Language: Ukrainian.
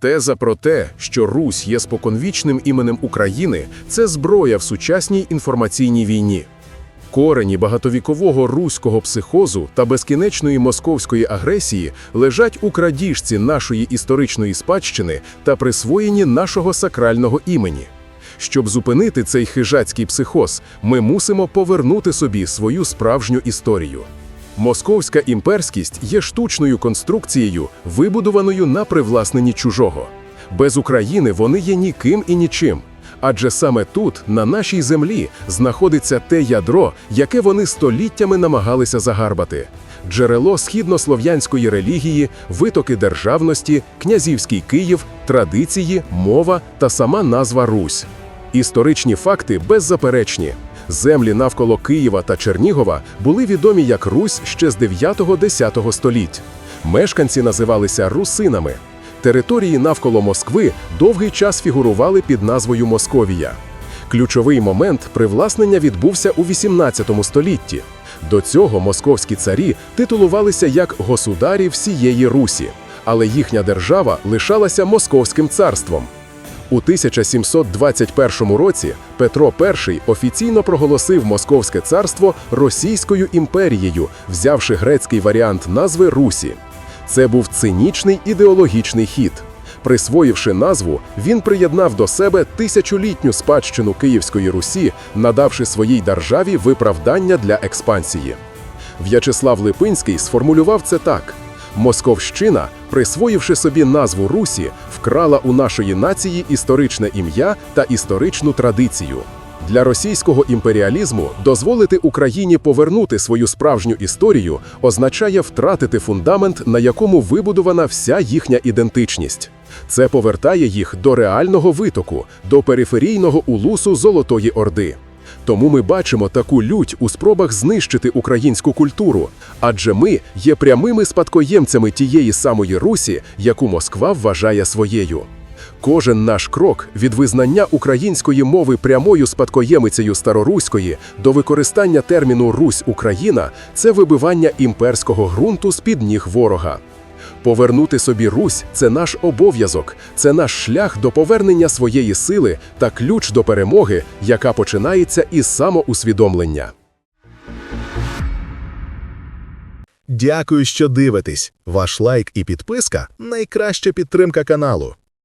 Теза про те, що Русь є споконвічним іменем України, це зброя в сучасній інформаційній війні. Корені багатовікового руського психозу та безкінечної московської агресії лежать у крадіжці нашої історичної спадщини та присвоєнні нашого сакрального імені. Щоб зупинити цей хижацький психоз, ми мусимо повернути собі свою справжню історію. Московська імперськість є штучною конструкцією, вибудованою на привласненні чужого. Без України вони є ніким і нічим. Адже саме тут, на нашій землі, знаходиться те ядро, яке вони століттями намагалися загарбати. Джерело східнослов'янської релігії, витоки державності, князівський Київ, традиції, мова та сама назва Русь. Історичні факти беззаперечні. Землі навколо Києва та Чернігова були відомі як Русь ще з 9-10 століть. Мешканці називалися русинами. Території навколо Москви довгий час фігурували під назвою Московія. Ключовий момент привласнення відбувся у 18 столітті. До цього московські царі титулувалися як государі всієї Русі, але їхня держава лишалася Московським царством. У 1721 році Петро І офіційно проголосив Московське царство Російською імперією, взявши грецький варіант назви Русі. Це був цинічний ідеологічний хід. Присвоївши назву, він приєднав до себе тисячолітню спадщину Київської Русі, надавши своїй державі виправдання для експансії. В'ячеслав Липинський сформулював це так: Московщина, присвоївши собі назву Русі, вкрала у нашої нації історичне ім'я та історичну традицію. Для російського імперіалізму дозволити Україні повернути свою справжню історію означає втратити фундамент, на якому вибудована вся їхня ідентичність. Це повертає їх до реального витоку, до периферійного улусу Золотої Орди. Тому ми бачимо таку лють у спробах знищити українську культуру, адже ми є прямими спадкоємцями тієї самої Русі, яку Москва вважає своєю. Кожен наш крок від визнання української мови прямою спадкоємицею староруської до використання терміну Русь Україна це вибивання імперського ґрунту з під ніг ворога. Повернути собі Русь це наш обов'язок, це наш шлях до повернення своєї сили та ключ до перемоги, яка починається із самоусвідомлення. Дякую, що дивитесь. Ваш лайк і підписка найкраща підтримка каналу.